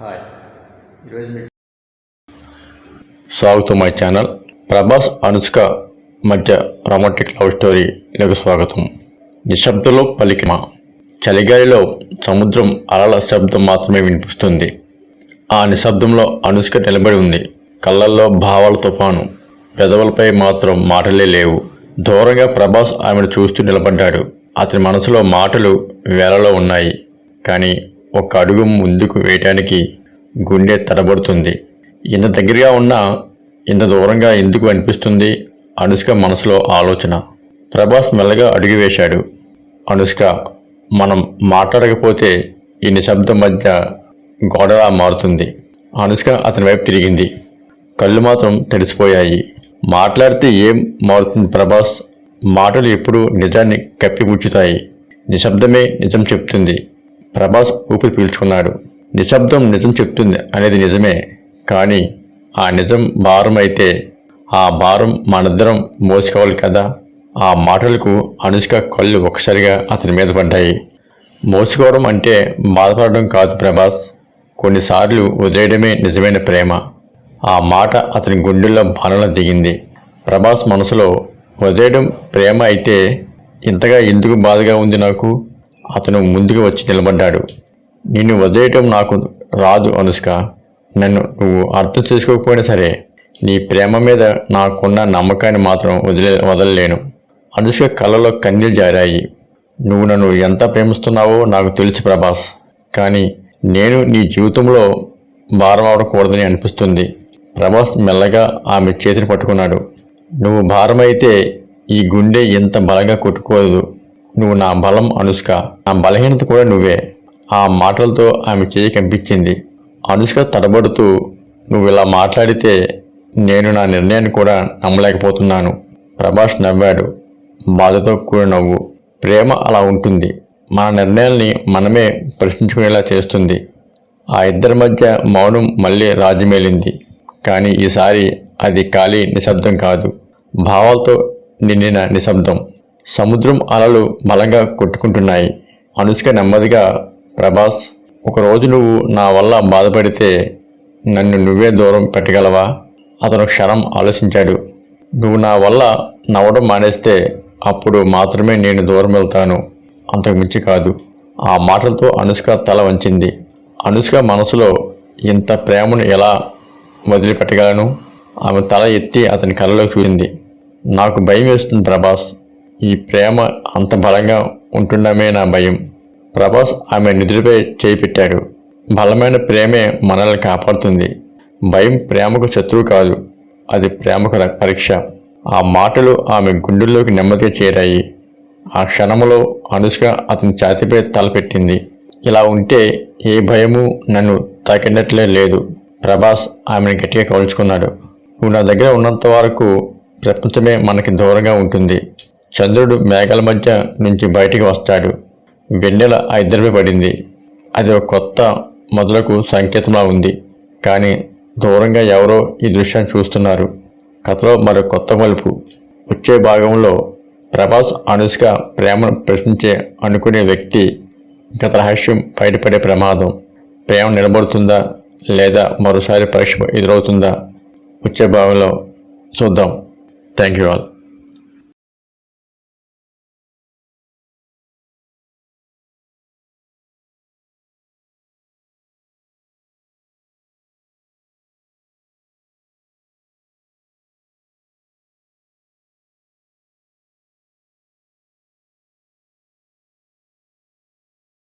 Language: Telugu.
హాయ్. ఈరోజు స్వాగతం మై ఛానల్. ప్రభాస్ అనుష్క మధ్య రొమాంటిక్ లవ్ స్టోరీలకు స్వాగతం. నిశ్శబ్దంలో పలికిమ చలిగాలిలో సముద్రం అలల శబ్దం మాత్రమే వినిపిస్తుంది. ఆ నిశ్శబ్దంలో అనుష్క నిలబడి ఉంది. కళ్ళల్లో భావాల తుఫాను. పెదవులపై మాత్రం మాటలే లేవు. దూరంగా ప్రభాస్ ఆమెను చూస్తూ నిలబడ్డాడు. అతని మనసులో మాటలు వేలలో ఉన్నాయి. కానీ ఒక అడుగు ముందుకు వేయటానికి గుండె తడబడుతుంది. ఇంత దగ్గరగా ఉన్నా ఇంత దూరంగా ఎందుకు అనిపిస్తుంది? అనుష్క మనసులో ఆలోచన. ప్రభాస్ మెల్లగా అడుగు వేశాడు. అనుష్క మనం మాట్లాడకపోతే ఈ నిశ్శబ్దం మధ్య గోడలా మారుతుంది. అనుష్క అతని వైపు తిరిగింది. కళ్ళు మాత్రం తడిసిపోయాయి మాట్లాడితే ఏం మారుతుంది ప్రభాస్? మాటలు ఎప్పుడూ నిజాన్ని కప్పిపుచ్చుతాయి. నిశ్శబ్దమే నిజం చెప్తుంది. ప్రభాస్ ఊపిరి పీల్చుకున్నాడు. నిశ్శబ్దం నిజం చెప్తుంది అనేది నిజమే. కానీ ఆ నిజం భారం అయితే ఆ భారం మనిద్దరం మోసుకోవాలి కదా. ఆ మాటలకు అనుష్క కళ్ళు ఒక్కసారిగా అతని మీద పడ్డాయి. మోసుకోవడం అంటే బాధపడడం కాదు ప్రభాస్. కొన్నిసార్లు వదిలేయడమే నిజమైన ప్రేమ. ఆ మాట అతని గుండెల్లో బాణలా దిగింది. ప్రభాస్ మనసులో వదిలేయడం ప్రేమ అయితే ఇంతగా ఎందుకు బాధగా ఉంది నాకు? అతను ముందుకు వచ్చి నిలబడ్డాడు. నిన్ను వదిలేయటం నాకు రాదు అనుష్క. నన్ను నువ్వు అర్థం చేసుకోకపోయినా సరే నీ ప్రేమ మీద నాకున్న నమ్మకాన్ని మాత్రం వదిలే వదలలేను. అనుష్క కళ్ళలో కన్నీళ్ళు జారాయి. నువ్వు నన్ను ఎంత ప్రేమిస్తున్నావో నాకు తెలుసు ప్రభాస్ కానీ నేను నీ జీవితంలో భారం అవడకూడదని అనిపిస్తుంది. ప్రభాస్ మెల్లగా ఆమె చేతిని పట్టుకున్నాడు. నువ్వు భారమైతే ఈ గుండె ఎంత బలంగా కొట్టుకోదు. నువ్వు నా బలం అనుష్క. నా బలహీనత కూడా నువ్వే. ఆ మాటలతో ఆమె చేయి కంపించింది. అనుష్క తడబడుతూ నువ్వు ఇలా మాట్లాడితే నేను నా నిర్ణయాన్ని కూడా నమ్మలేకపోతున్నాను. ప్రభాస్ నవ్వాడు. బాధతో కూడిన నవ్వు. ప్రేమ అలా ఉంటుంది. మన నిర్ణయాల్ని మనమే ప్రశ్నించుకునేలా చేస్తుంది. ఆ ఇద్దరి మధ్య మౌనం మళ్ళీ రాజ్యమేలింది కానీ ఈసారి అది ఖాళీ నిశ్శబ్దం కాదు. భావాలతో నిండిన నిశ్శబ్దం. సముద్రం అలలు బలంగా కొట్టుకుంటున్నాయి. అనుష్క నెమ్మదిగా ప్రభాస్ ఒకరోజు నువ్వు నా వల్ల బాధపడితే నన్ను నువ్వే దూరం పెట్టగలవా? అతను క్షణం ఆలోచించాడు. నువ్వు నా వల్ల నవ్వడం మానేస్తే అప్పుడు మాత్రమే నేను దూరం వెళ్తాను. అంతకుమించి కాదు. ఆ మాటలతో అనుష్క తల వంచింది. అనుష్క మనసులో ఇంత ప్రేమను ఎలా వదిలిపెట్టగలను? ఆమె తల ఎత్తి అతని కళ్ళలోకి చూసింది. నాకు భయం వేస్తుంది ప్రభాస్. ఈ ప్రేమ అంత బలంగా ఉంటుండమే నా భయం. ప్రభాస్ ఆమె నిధులపై చేయి పెట్టాడు. బలమైన ప్రేమే మనల్ని కాపాడుతుంది. భయం ప్రేమకు శత్రువు కాదు. అది ప్రేమకు పరీక్ష. ఆ మాటలు ఆమె గుండెల్లోకి నెమ్మదిగా చేరాయి. ఆ క్షణంలో అనుష్క అతని ఛాతిపై తలపెట్టింది ఇలా ఉంటే ఏ భయము నన్ను తాకినట్లే లేదు. ప్రభాస్ ఆమెను గట్టిగా కౌల్చుకున్నాడు నువ్వు నా దగ్గర ఉన్నంత వరకు ప్రపంచమే మనకి దూరంగా ఉంటుంది. చంద్రుడు మేఘల మధ్య నుంచి బయటికి వస్తాడు. వెన్నెల ఆ పడింది. అది ఒక కొత్త మొదలకు సంకేతంలా ఉంది. కానీ దూరంగా ఎవరో ఈ దృశ్యాన్ని చూస్తున్నారు. కథలో మరో కొత్త మలుపు. వచ్చే భాగంలో ప్రభాస్ అనుష్క ప్రేమను ప్రశ్నించే అనుకునే వ్యక్తి గత రహస్యం బయటపడే ప్రమాదం. ప్రేమ నిలబడుతుందా? లేదా మరోసారి పరీక్ష ఎదురవుతుందా? వచ్చే భాగంలో చూద్దాం. Thank you all.